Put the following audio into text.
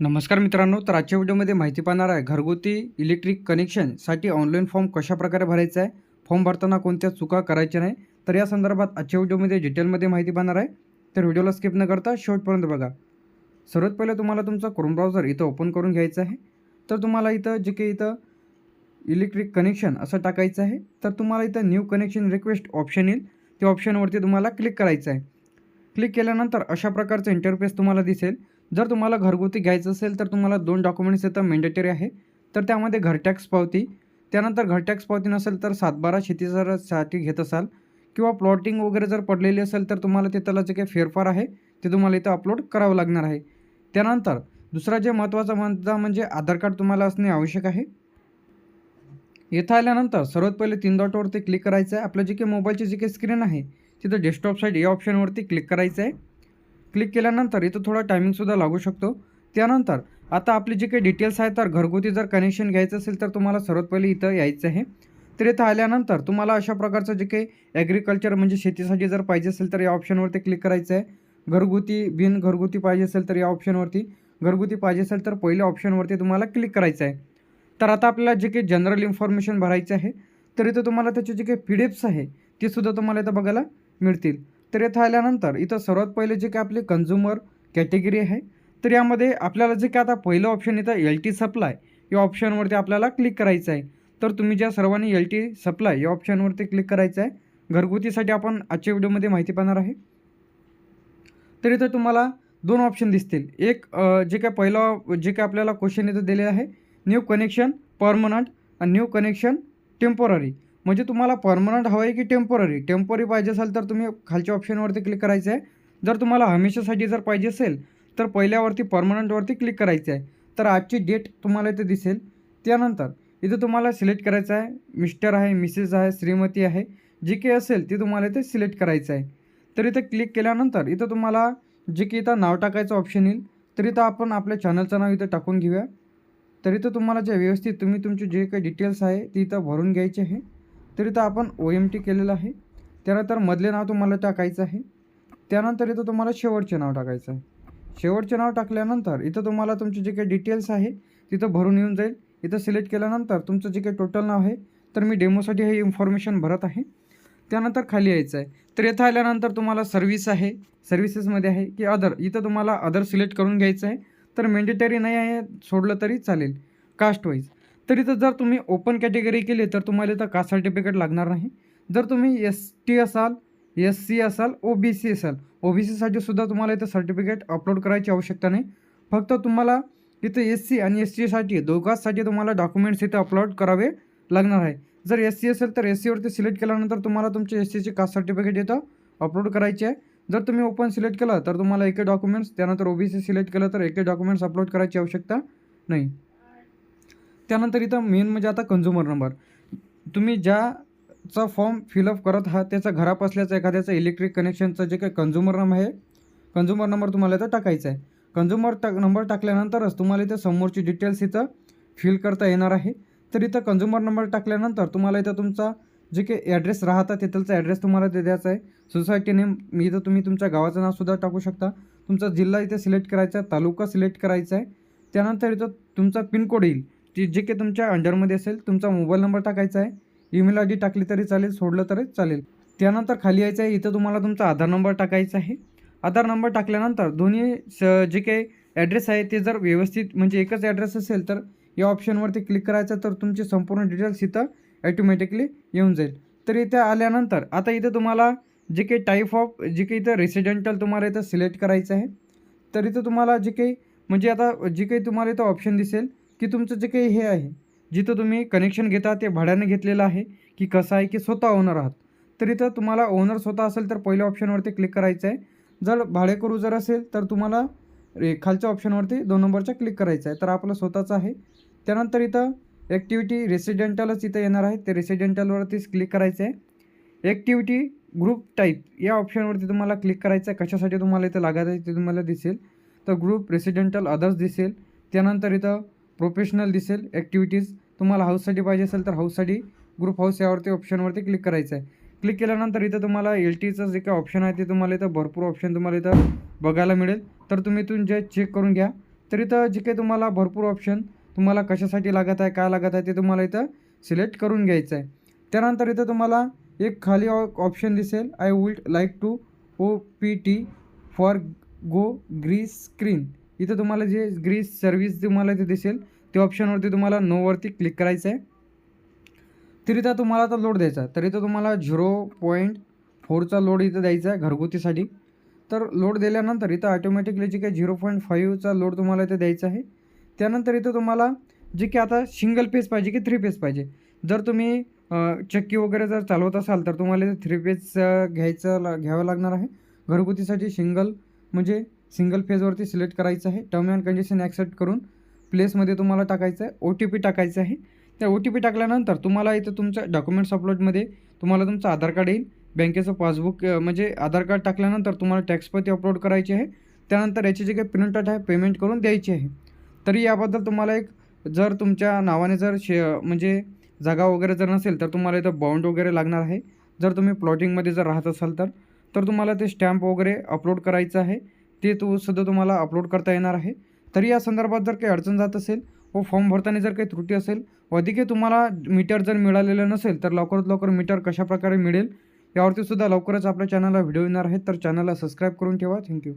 नमस्कार मित्रांनो तर आजच्या व्हिडिओमध्ये माहिती पाहणार आहे घरगुती इलेक्ट्रिक कनेक्शनसाठी ऑनलाईन फॉर्म कशाप्रकारे भरायचा आहे फॉर्म भरताना कोणत्या चुका करायच्या नाही तर या संदर्भात आजच्या व्हिडिओमध्ये डिटेलमध्ये माहिती पाहणार आहे. तर व्हिडिओला स्किप न करता शेवटपर्यंत बघा. सर्वात पहिले तुम्हाला तुमचा क्रोम ब्राउझर इथं ओपन करून घ्यायचं आहे. तर तुम्हाला इथं जे काही इथं इलेक्ट्रिक कनेक्शन असं टाकायचं आहे तर तुम्हाला इथं न्यू कनेक्शन रिक्वेस्ट ऑप्शन येईल. त्या ऑप्शनवरती तुम्हाला क्लिक करायचं आहे. क्लिक केल्यानंतर अशा प्रकारचं इंटरफेस तुम्हाला दिसेल. जर तुम्हाला घरगुती घ्यायचं असेल तर तुम्हाला दोन डॉक्युमेंट्स इथं मेंडेटरी आहे. तर त्यामध्ये घरटॅक्स पावती त्यानंतर घरटॅक्स पावती नसेल तर सातबारा शेतीसाठी घेत असाल किंवा प्लॉटिंग वगैरे जर पडलेली असेल तर तुम्हाला ते त्याला जे काही फेरफार आहे ते तुम्हाला इथं अपलोड करावं लागणार आहे. त्यानंतर दुसरा जे महत्त्वाचा मुद्दा म्हणजे आधार कार्ड तुम्हाला असणे आवश्यक आहे. येथं आल्यानंतर सर्वात पहिले तीन डॉटवरती क्लिक करायचं आहे. आपलं जे काही मोबाईलची जी काही स्क्रीन आहे तिथं डेस्कटॉप साईड या ऑप्शनवरती क्लिक करायचं आहे. क्लिक केल्यानंतर इथं थोडा टायमिंगसुद्धा लागू शकतो. त्यानंतर आता आपली जे काही डिटेल्स आहेत तर घरगुती जर कनेक्शन घ्यायचं असेल तर तुम्हाला सर्वात पहिले इथं यायचं आहे. तर इथं आल्यानंतर तुम्हाला अशा प्रकारचं जे काही ॲग्रिकल्चर म्हणजे शेतीसाठी जर पाहिजे असेल तर या ऑप्शनवरती क्लिक करायचं आहे घरगुती बिन घरगुती पाहिजे असेल तर या ऑप्शनवरती घरगुती पाहिजे असेल तर पहिल्या ऑप्शनवरती तुम्हाला क्लिक करायचं आहे तर आता आपल्याला जे काही जनरल इन्फॉर्मेशन भरायचं आहे तर इथं तुम्हाला त्याचे जे काही पी डी एफ्स आहे ते सुद्धा तुम्हाला इथं बघायला मिळतील. तर इथं आल्यानंतर इथं सर्वात पहिले जे काय आपले कन्झ्युमर कॅटेगरी आहे तर यामध्ये आपल्याला जे काय आता पहिलं ऑप्शन येतं एल टी सप्लाय या ऑप्शनवरती आपल्याला क्लिक करायचं आहे. तर तुम्ही ज्या सर्वांनी एल टी सप्लाय या ऑप्शनवरती क्लिक करायचं आहे घरगुतीसाठी आपण आजच्या व्हिडिओमध्ये माहिती पाहणार आहे. तर इथं तुम्हाला दोन ऑप्शन दिसतील. एक जे काय पहिलं जे काय आपल्याला क्वेश्चन इथं दिले आहे न्यू कनेक्शन परमनंट आणि न्यू कनेक्शन टेम्पोररी म्हणजे तुम्हाला परमनंट हवं आहे की टेम्पोररी टेंपररी पाहिजे असेल तर तुम्ही खालच्या ऑप्शनवरती क्लिक करायचं आहे. जर तुम्हाला हमेशासाठी जर पाहिजे असेल तर पहिल्यावरती परमनंटवरती क्लिक करायचं आहे. तर आजची डेट तुम्हाला इथे दिसेल. त्यानंतर इथं तुम्हाला सिलेक्ट करायचं आहे. मिस्टर आहे मिसेस आहे श्रीमती आहे. जी काही असेल ती तुम्हाला इथे सिलेक्ट करायचं आहे. तर इथं क्लिक केल्यानंतर इथं तुम्हाला जे की इथं नाव टाकायचं ऑप्शन येईल. तर इथं आपण आपल्या चॅनलचं नाव इथं टाकून घेऊया. तर इथं तुम्हाला जे व्यवस्थित तुम्ही तुमचे जे काही डिटेल्स आहे ते इथं भरून घ्यायचे आहे. तर इथं आपण ओ एम टी केलेलं आहे. त्यानंतर मधले नाव तुम्हाला टाकायचं आहे. त्यानंतर इथं तुम्हाला शेवटचे नाव टाकायचं आहे. शेवटचे नाव टाकल्यानंतर इथं तुम्हाला तुमचे जे काही डिटेल्स आहे तिथं भरून येऊन जाईल. इथं सिलेक्ट केल्यानंतर तुमचं जे काही टोटल नाव आहे तर मी डेमोसाठी हे इन्फॉर्मेशन भरत आहे. त्यानंतर खाली यायचं आहे. तर इथं आल्यानंतर तुम्हाला सर्व्हिस आहे. सर्व्हिसेसमध्ये आहे की अदर इथं तुम्हाला अदर सिलेक्ट करून घ्यायचं आहे. तर मेंडेटरी नाही आहे सोडलं तरी चालेल. कास्ट वाईज तर इथं जर तुम्ही ओपन कॅटेगरी केली तर तुम्हाला इथं कास्ट सर्टिफिकेट लागणार नाही? जर तुम्ही एस टी असाल एस सी असाल ओ बी सी असाल ओ बी सीसाठी सुद्धा तुम्हाला इथं सर्टिफिकेट अपलोड करायची आवश्यकता नाही. फक्त तुम्हाला इथं एस सी आणि एस टीसाठी दोघांसाठी तुम्हाला डॉक्युमेंट्स इथं अपलोड करावे लागणार आहे. जर एस सी असेल तर एस सीवरती सिलेक्ट केल्यानंतर तुम्हाला तुमचे एस सीचे कास्ट सर्टिफिकेट इथं अपलोड करायचे आहे. जर तुम्ही ओपन सिलेक्ट केलं तर तुम्हाला एके डॉक्युमेंट्स त्यानंतर ओ बी सी सिलेक्ट केलं तर एके डॉक्युमेंट्स अपलोड करायची आवश्यकता नाही. त्यानंतर इथं मेन म्हणजे आता कन्झ्युमर नंबर तुम्ही ज्याचा फॉर्म फिलअप करत आहात त्याचा घरा असल्याचं एखाद्याचं इलेक्ट्रिक कनेक्शनचं जे काही कन्झ्युमर नंबर आहे कन्झ्युमर नंबर तुम्हाला इथं टाकायचा आहे. कन्झ्युमर टाक नंबर टाकल्यानंतरच तुम्हाला इथं समोरची डिटेल्स इथं फिल करता येणार आहे. तर इथं कन्झ्युमर नंबर टाकल्यानंतर तुम्हाला इथं तुमचा जे काही ॲड्रेस राहता तिथलचा ॲड्रेस तुम्हाला ते द्यायचा आहे. सोसायटी नेम इथं तुम्ही तुमच्या गावाचं नावसुद्धा टाकू शकता. तुमचा जिल्हा इथे सिलेक्ट करायचा आहे तालुका सिलेक्ट करायचा आहे. त्यानंतर इथं तुमचा पिनकोड येईल. ती जे काही तुमच्या अंडरमध्ये असेल तुमचा मोबाईल नंबर टाकायचा आहे ईमेल आय डी टाकली तरी चालेल सोडलं तरी चालेल. त्यानंतर खाली यायचं आहे इथं तुम्हाला तुमचा आधार नंबर टाकायचा आहे. आधार नंबर टाकल्यानंतर दोन्ही स जे काही ॲड्रेस आहे ते जर व्यवस्थित म्हणजे एकच ॲड्रेस असेल तर या ऑप्शनवरती क्लिक करायचं तर तुमचे संपूर्ण डिटेल्स इथं ॲटोमॅटिकली येऊन जाईल. तर इथे आल्यानंतर आता इथं तुम्हाला जे काही टाईप ऑफ जे काही इथं रेसिडेंटल तुम्हाला इथं सिलेक्ट करायचं आहे. तर इथं तुम्हाला जे काही म्हणजे आता जे काही तुम्हाला इथं ऑप्शन दिसेल की तुमचं जे काही हे आहे जिथं तुम्ही कनेक्शन घेता ते भाड्याने घेतलेलं आहे की कसं आहे की स्वतः ओनर आहात. तर इथं तुम्हाला ओनर स्वतः असेल तर पहिल्या ऑप्शनवरती क्लिक करायचं आहे. जर भाडेकरू जर असेल तर तुम्हाला रे- खालच्या ऑप्शनवरती दोन नंबरच्या क्लिक करायचं आहे. तर आपलं स्वतःचं आहे. त्यानंतर इथं ॲक्टिव्हिटी रेसिडेंटलच इथं येणार आहे. ते रेसिडेंटलवरतीच क्लिक करायचं आहे. ॲक्टिव्हिटी ग्रुप टाईप या ऑप्शनवरती तुम्हाला क्लिक करायचं आहे. कशासाठी तुम्हाला इथं लागायचं आहे ते तुम्हाला दिसेल. तर ग्रुप रेसिडेंटल अदर्स दिसेल. त्यानंतर इथं प्रोफेशनल दिसेल ॲक्टिव्हिटीज तुम्हाला हाऊससाठी पाहिजे असेल तर हाऊससाठी ग्रुप हाऊस यावरती ऑप्शनवरती क्लिक करायचं आहे क्लिक केल्यानंतर इथं तुम्हाला एल टीचं जे काही ऑप्शन आहे ते तुम्हाला इथं भरपूर ऑप्शन तुम्हाला इथं बघायला मिळेल. तर तुम्ही इथून जे चेक करून घ्या. तर इथं जे काही तुम्हाला भरपूर ऑप्शन तुम्हाला कशासाठी लागत आहे काय लागत आहे ते तुम्हाला इथं सिलेक्ट करून घ्यायचं आहे त्यानंतर इथं तुम्हाला एक खाली ऑप्शन दिसेल I would like to O P T for go green screen इथं तुम्हाला जे ग्रीस सर्व्हिस तुम्हाला इथे दिसेल ते ऑप्शनवरती तुम्हाला नोवरती क्लिक करायचं आहे. तर इथं तुम्हाला आता लोड द्यायचा तर इथं तुम्हाला झिरो पॉईंट फोरचा लोड इथं द्यायचा आहे घरगुतीसाठी. तर लोड दिल्यानंतर इथं ऑटोमॅटिकली जे काही झिरो पॉईंट फाईव्हचा लोड तुम्हाला इथं द्यायचा आहे त्यानंतर इथं तुम्हाला जे की आता सिंगल पेज पाहिजे की थ्री पेज पाहिजे. जर तुम्ही चक्की वगैरे जर चालवत असाल तर तुम्हाला इथे थ्री पेज घ्यायचं ला घ्यावं लागणार आहे. घरगुतीसाठी सिंगल म्हणजे सिंगल फेजवरती सिलेक्ट करायचं आहे. टर्म अँड कंडिशन ॲक्सेप्ट करून प्लेसमध्ये तुम्हाला टाकायचं आहे. ओ टी पी टाकायचं आहे. त्या ओ टी पी टाकल्यानंतर तुम्हाला इथं तुमच्या डॉक्युमेंट्स अपलोडमध्ये तुम्हाला तुमचं आधार कार्ड येईल. बँकेचं पासबुक म्हणजे आधार कार्ड टाकल्यानंतर तुम्हाला टॅक्सपती अपलोड करायची आहे. त्यानंतर याची जे काही प्रिंटआउट आहे पेमेंट करून द्यायची आहे. तरी याबद्दल तुम्हाला एक जर तुमच्या नावाने जर शे म्हणजे जागा वगैरे जर नसेल तर तुम्हाला इथं बाउंड वगैरे लागणार आहे. जर तुम्ही प्लॉटिंगमध्ये जर राहत असाल तर तर तुम्हाला ते स्टॅम्प वगैरे अपलोड करायचं आहे. ते तो सुद्धा तुम्हाला अपलोड करता येणार आहे. तरी या संदर्भात जर काही अडचण जात असेल व फॉर्म भरताना जर काही त्रुटी असेल व अधिकही तुम्हाला मीटर जर मिळालेलं नसेल तर लवकरात लवकर मीटर कशाप्रकारे मिळेल यावरती सुद्धा लवकरच आपल्या चॅनलला व्हिडिओ येणार आहेत. तर चॅनलला सबस्क्राईब करून ठेवा. थँक्यू